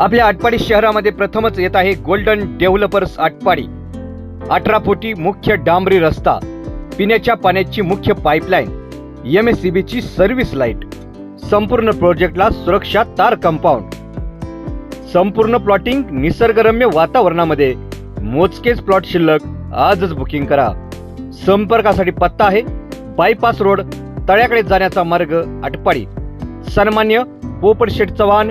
आपल्या आटपाडी शहरामध्ये प्रथमच येत आहे गोल्डन डेव्हलपर्स आटपाडी. अठरा फुटी मुख्य डांबरी रस्ता पिण्याच्या पाण्याची मुख्य पाईपलाईन एम एस सी बीची सर्व्हिस लाइट संपूर्ण प्रोजेक्टला सुरक्षा तार कंपाऊंड. संपूर्ण प्लॉटिंग निसर्गरम्य वातावरणामध्ये. मोजकेच प्लॉट शिल्लक आजच बुकिंग करा. संपर्कासाठी पत्ता आहे बायपास रोड तळ्याकडे जाण्याचा मार्ग आटपाडी. सन्मान्य पोपट चव्हाण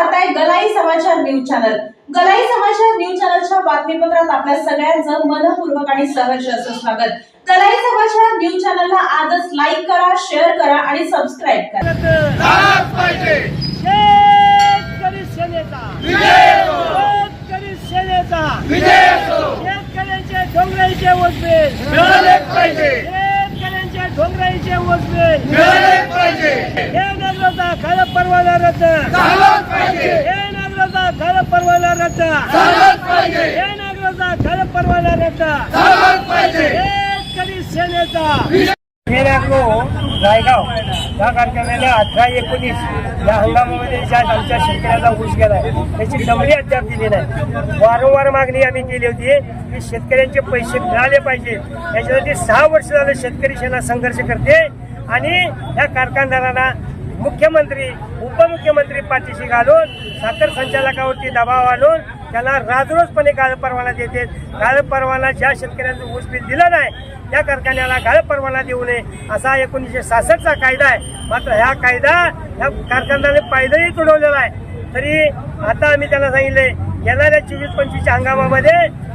पाहताय गलाई समाचार न्यूज चॅनल. गलाई समाचार न्यूज चॅनलच्या बातमीपत्रात आपल्या सगळ्यांचं मनपूर्वक आणि सहर्ष असं स्वागत. गलाई समाचार न्यूज चॅनलला आजच लाईक करा शेअर करा आणि सबस्क्राईब करा. शेतकरी सेनेचा. शेतकरी सेनेचा. शेतकऱ्यांचे डोंगराईचे पाहिजे. शेतकऱ्यांचे डोंगराईचे पाहिजे. हे खर परवाना रद्द हे नागराचा खर झालाच पाहिजे. हे नागराचा खर झालाच पाहिजे. शेतकरी सेनेचा. रायगाव. या कारखान्याला अठरा एकोणीस या हंगामामध्ये ज्या आमच्या शेतकऱ्याला ऊस गेलाय त्याची दमडी अद्याप दिली नाही. वारंवार मागणी आम्ही केली होती की शेतकऱ्यांचे पैसे मिळाले पाहिजे. याच्यासाठी सहा वर्ष झालं शेतकरी सेना संघर्ष करते आणि या कारखानदारांना मुख्यमंत्री उपमुख्यमंत्री पाठीशी घालून साखर संचालकावरती दबाव आणून त्याला राजरोजपणे गाळ परवाना देते गाळ परवाना ज्या शेतकऱ्यांचं ऊस बिल दिलं नाही त्या कारखान्याला गाळ परवाना देऊ नये असा एकोणीसशे सहासष्टचा कायदा आहे. मात्र ह्या कायदा ह्या कारखान्याने पायदळी तुडवलेला आहे. तरी आता आम्ही त्यांना सांगितले येणाऱ्या चोवीस पंचवीसच्या हंगामामध्ये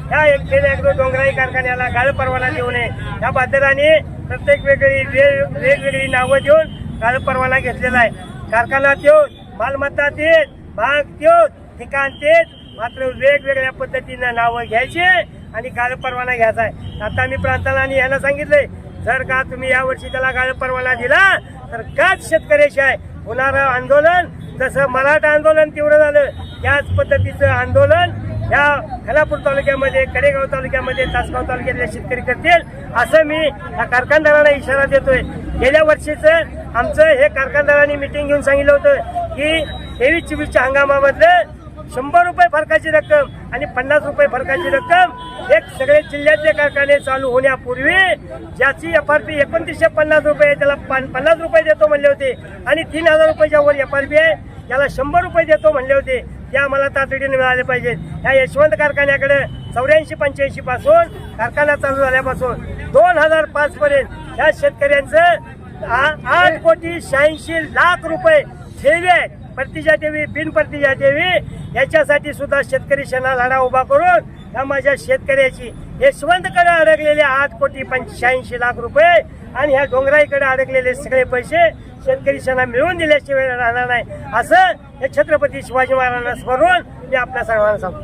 ह्या एक खेळ एक डोंगराई कारखान्याला गाळ परवाना देऊ नये. या बाजाराने प्रत्येक वेगळी वेग वेगवेगळी नावं देऊन गाळप परवाना घेतलेला आहे. कारखाना देऊन मालमत्ता देत भाग देऊन ठिकाण देत मात्र वेगवेगळ्या पद्धतीनं नावं घ्यायची आणि गाळप परवाना घ्यायचा आहे. आता मी प्रांताला आणि यांना सांगितलंय जर का तुम्ही यावर्षी त्याला गाळप परवाना दिला तर काच शेतकऱ्याशी आहे. होणारं आंदोलन जसं मराठा आंदोलन तीव्र झालं त्याच पद्धतीचं आंदोलन या खलापूर तालुक्यामध्ये कडेगाव तालुक्यामध्ये तासगाव तालुक्यातले शेतकरी करतील असं मी या कारखानदारांना इशारा देतोय. गेल्या वर्षीचं आमचं हे कारखानदारांनी मिटिंग घेऊन सांगितलं होतं की तेवीस चोवीसच्या हंगामामधलं शंभर रुपये फरकाची रक्कम आणि पन्नास रुपये फरकाची रक्कम एक सगळे जिल्ह्यातले कारखाने चालू होण्यापूर्वी ज्याची एफ आर पी एकोणतीसशे पन्नास रुपये आहे, त्याला पन्नास रुपये देतो म्हणले होते आणि तीन हजार रुपयाच्या वर एफ आर पी आहे त्याला शंभर रुपये देतो म्हणले होते. ते आम्हाला तातडीने मिळाले पाहिजेत. या यशवंत कारखान्याकडे चौऱ्याऐंशी पंच्याऐंशी पासून कारखाना चालू झाल्यापासून दोन हजार पाच पर्यंत या शेतकऱ्यांचं आठ कोटी शहाऐंशी लाख रुपये ठेवी आहे. परतीच्या देवी बिनप्रतिजा देवी याच्यासाठी सुद्धा शेतकरी शेणा लढा उभा करून या माझ्या शेतकऱ्याची यशवंतकडे अडकलेले आठ कोटी पंच्याऐंशी लाख रुपये आणि ह्या डोंगराईकडे अडकलेले सगळे पैसे शेतकरी शेणा मिळवून दिल्याशिवाय राहणार नाही. असं हे छत्रपती शिवाजी महाराजांना स्मरून मी आपल्या सर्वांना सांगतो.